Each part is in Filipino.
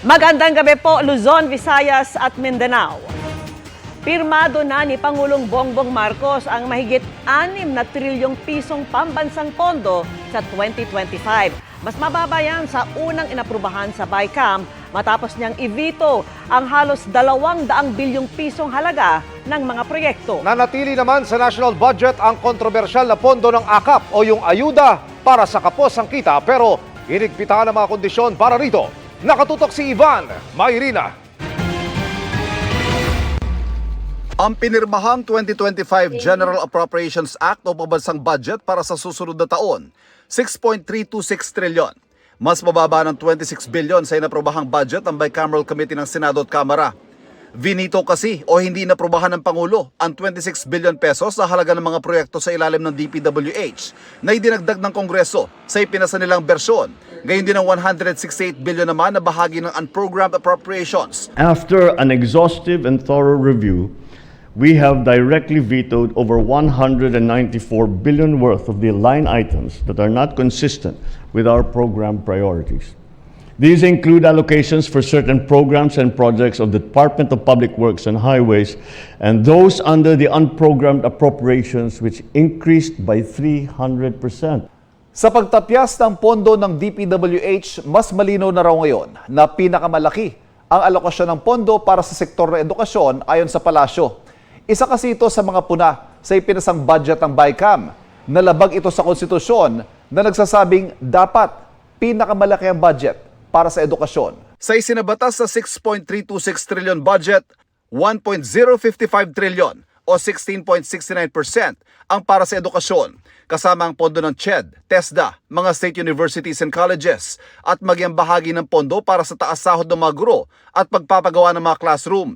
Magandang gabi po, Luzon, Visayas at Mindanao. Pirmado na ni Pangulong Bongbong Marcos ang mahigit 6 na trilyong pisong pambansang pondo sa 2025. Mas mababa yan sa unang inaprubahan sa BICAM matapos niyang i-veto ang halos 200 bilyong pisong halaga ng mga proyekto. Nanatili naman sa national budget ang kontrobersyal na pondo ng AKAP o yung ayuda para sa kapos ang kita pero hinigpitan ang mga kondisyon para rito. Nakatutok si Ivan Mayrina. Ang pinirmahang 2025 General Appropriations Act o pambansang budget para sa susunod na taon, 6.326 trilyon. Mas mababa ng 26 billion sa inaprobahang budget ng Bicameral Committee ng Senado at Kamara. Vinito kasi o hindi naprubahan ng Pangulo ang 26 billion pesos sa halaga ng mga proyekto sa ilalim ng DPWH na idinagdag ng Kongreso sa ipinasa nilang bersyon. Gayon din ang 168 billion naman na bahagi ng unprogrammed appropriations After an exhaustive and thorough review, we have directly vetoed over 194 billion worth of the line items that are not consistent with our program priorities. These include allocations for certain programs and projects of the Department of Public Works and Highways and those under the unprogrammed appropriations which increased by 300%. Sa pagtapyas ng pondo ng DPWH, mas malinaw na raw ngayon na pinakamalaki ang alokasyon ng pondo para sa sektor ng edukasyon ayon sa palasyo. Isa kasi ito sa mga puna sa ipinasang budget ng BICAM. Nalabag ito sa konstitusyon na nagsasabing dapat pinakamalaki ang budget para sa edukasyon. Sa isinabatas sa 6.326 trillion budget, 1.055 trillion o 16.69% ang para sa edukasyon, kasama ang pondo ng CHED, TESDA, mga state universities and colleges, at maging bahagi ng pondo para sa taas sahod ng mga guro at pagpapagawa ng mga classroom.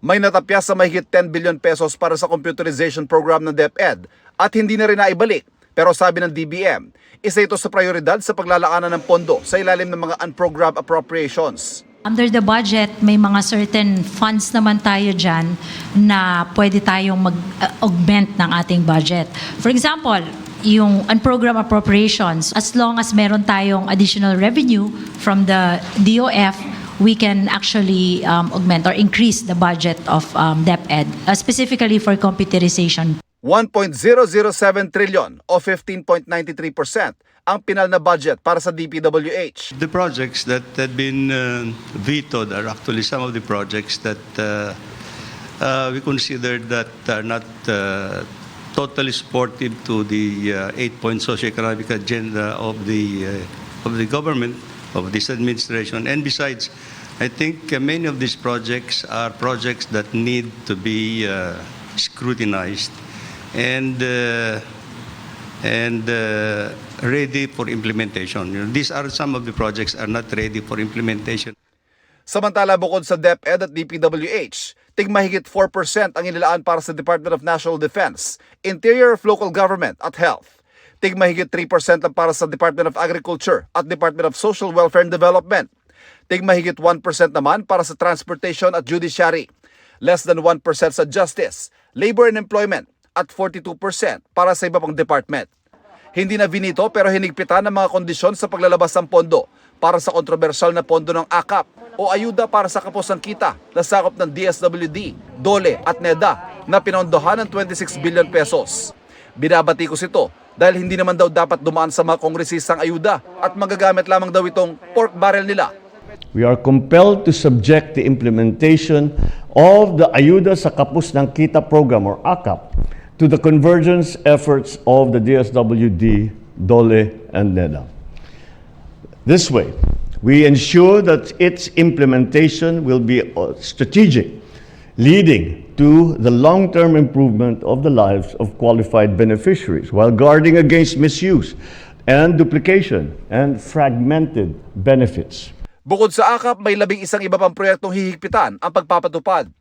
May natapyas sa mahigit 10 billion pesos para sa computerization program ng DepEd at hindi na rin naibalik. Pero sabi ng DBM, isa ito sa prioridad sa paglalaanan ng pondo sa ilalim ng mga unprogrammed appropriations. Under the budget, may mga certain funds naman tayo dyan na pwede tayong mag-augment ng ating budget. For example, yung unprogrammed appropriations, as long as meron tayong additional revenue from the DOF, we can actually um, augment or increase the budget of um, DepEd, uh, specifically for computerization 1.007 trillion o 15.93% ang pinal na budget para sa DPWH. The projects that had been uh, vetoed are actually some of the projects that uh, uh, we consider that are not uh, totally supportive to the uh, eight-point socioeconomic agenda of the uh, of the government of this administration. And besides, I think uh, many of these projects are projects that need to be uh, scrutinized and. Uh, and uh, ready for implementation. You know, these are some of the projects are not ready for implementation. Samantala bukod sa DepEd at DPWH, tigmahigit 4% ang inilaan para sa Department of National Defense, Interior of Local Government at Health. Tigmahigit 3% lang para sa Department of Agriculture at Department of Social Welfare and Development. Tigmahigit 1% naman para sa Transportation at Judiciary. Less than 1% sa Justice, Labor and Employment at 42% para sa iba pang department. Hindi na vinito pero hinigpitan ng mga kondisyon sa paglalabas ng pondo para sa kontrobersyal na pondo ng AKAP o ayuda para sa kaposang kita na sakop ng DSWD, DOLE at NEDA na pinondohan ng 26 billion pesos. Binabati ko ito dahil hindi naman daw dapat dumaan sa mga kongresistang ayuda at magagamit lamang daw itong pork barrel nila We are compelled to subject the implementation of the Ayuda sa Kapus ng Kita program or AKAP to the convergence efforts of the DSWD, DOLE, and NEDA. This way, we ensure that its implementation will be uh, strategic, leading to the long-term improvement of the lives of qualified beneficiaries while guarding against misuse and duplication and fragmented benefits. Bukod sa AKAP, may labing isang iba pang proyektong hihigpitan ang pagpapatupad.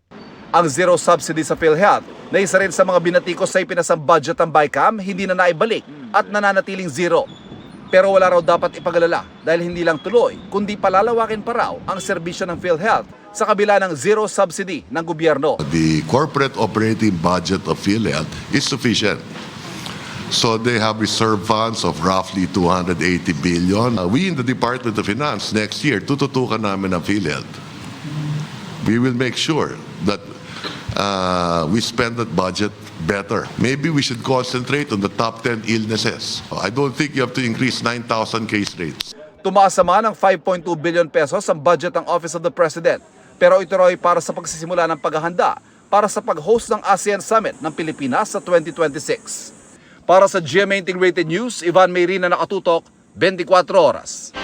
Ang zero subsidy sa PhilHealth na isa rin sa mga binatikos sa ipinasang budget ng BICAM hindi na naibalik at nananatiling zero. Pero wala raw dapat ipagalala dahil hindi lang tuloy kundi palalawakin pa raw ang serbisyo ng PhilHealth sa kabila ng zero subsidy ng gobyerno. The corporate operating budget of PhilHealth is sufficient So they have reserve funds of roughly 280 billion. Uh, we in the Department of Finance next year, tututukan namin ang PhilHealth. We will make sure that uh, we spend that budget better. Maybe we should concentrate on the top 10 illnesses. I don't think you have to increase 9,000 case rates. Tumaas naman ng 5.2 billion pesos ang budget ng Office of the President. Pero ito raw ay para sa pagsisimula ng paghahanda para sa pag-host ng ASEAN Summit ng Pilipinas sa 2026. Para sa GMA Integrated News, Ivan Mayrina nakatutok, 24 oras.